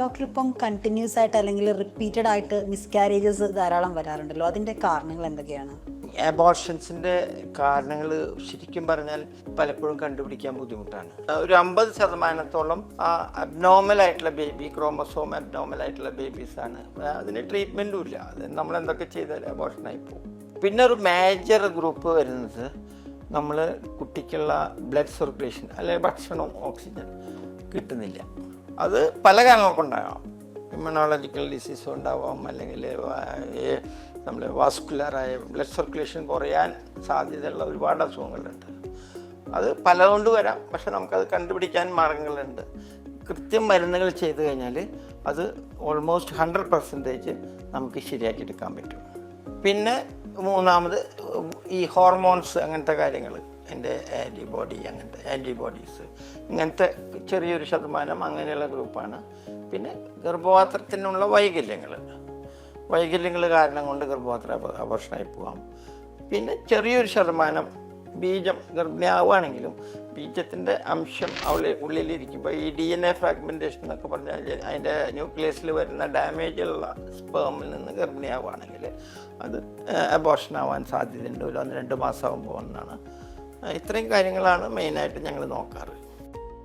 Doctor ഇപ്പം continuous ആയിട്ട് അല്ലെങ്കിൽ റിപ്പീറ്റഡ് ആയിട്ട് മിസ്കാരേജസ് ധാരാളം വരാറുണ്ടല്ലോ. അതിന്റെ കാരണങ്ങൾ എന്തൊക്കെയാണ്? അബോർഷൻസിന്റെ കാരണങ്ങൾ ശരിക്കും പറഞ്ഞാൽ പലപ്പോഴും കണ്ടുപിടിക്കാൻ ബുദ്ധിമുട്ടാണ്. ഒരു അമ്പത് ശതമാനത്തോളം അബ്നോർമൽ ആയിട്ടുള്ള ബേബി ക്രോമസോം അബ്നോർമൽ ആയിട്ടുള്ള ബേബീസാണ് അതിന് ട്രീറ്റ്മെന്റും ഇല്ല. അത് നമ്മൾ എന്തൊക്കെ ചെയ്താൽ അബോർഷനായി പോകും. പിന്നെ ഒരു മേജർ ഗ്രൂപ്പ് വരുന്നത് നമ്മൾ കുട്ടിക്കുള്ള ബ്ലഡ് സർക്കുലേഷൻ അല്ലെങ്കിൽ ഭക്ഷണവും ഓക്സിജൻ കിട്ടുന്നില്ല. അത് പല കാരണങ്ങൾ കൊണ്ടാകാം ഇമ്മ്യൂണോളജിക്കൽ ഡിസീസ് ഉണ്ടാവാം അല്ലെങ്കിൽ നമ്മൾ വാസ്കുലറായ ബ്ലഡ് സർക്കുലേഷൻ കുറയാൻ സാധ്യതയുള്ള ഒരുപാട് അസുഖങ്ങളുണ്ട്. അത് പലതുകൊണ്ട് വരാം പക്ഷെ നമുക്കത് കണ്ടുപിടിക്കാൻ മാർഗങ്ങളുണ്ട്. കൃത്യം മരുന്നുകൾ ചെയ്തു കഴിഞ്ഞാൽ അത് ഓൾമോസ്റ്റ് ഹൺഡ്രഡ് പെർസെന്റേജ് നമുക്ക് ശരിയാക്കി എടുക്കാൻ പറ്റും. പിന്നെ മൂന്നാമത് ഈ ഹോർമോൺസ് അങ്ങനത്തെ കാര്യങ്ങൾ എന്റെ ആന്റിബോഡി അങ്ങനത്തെ ആന്റിബോഡീസ് ഇങ്ങനത്തെ ചെറിയൊരു ശതമാനം അങ്ങനെയുള്ള ഗ്രൂപ്പാണ് പിന്നെ ഗർഭപാത്രത്തിനുള്ള വൈകല്യങ്ങൾ വൈകല്യങ്ങൾ കാരണം കൊണ്ട് ഗർഭപാത്ര അപ- അപകർഷണമായി പോകാം പിന്നെ ചെറിയൊരു ശതമാനം ബീജം ഗർഭിണിയാവുകയാണെങ്കിലും ബീജത്തിന്റെ അംശം അവളെ ഉള്ളിലിരിക്കുമ്പോൾ ഈ ഡി എൻ എ ഫ്രാഗ്മെന്റേഷൻ എന്നൊക്കെ പറഞ്ഞാൽ അതിന്റെ ന്യൂക്ലിയസിൽ വരുന്ന ഡാമേജുള്ള സ്പേമിൽ നിന്ന് ഗർഭിണിയാവുകയാണെങ്കിൽ അത് അബോർഷൻ ആവാൻ സാധ്യതയുണ്ട്. ഒരു ഒന്ന് രണ്ട് മാസം ആകുമ്പോൾ ഒന്നാണ് ഇത്രയും കാര്യങ്ങളാണ് മെയിനായിട്ട് ഞങ്ങൾ നോക്കാറ്.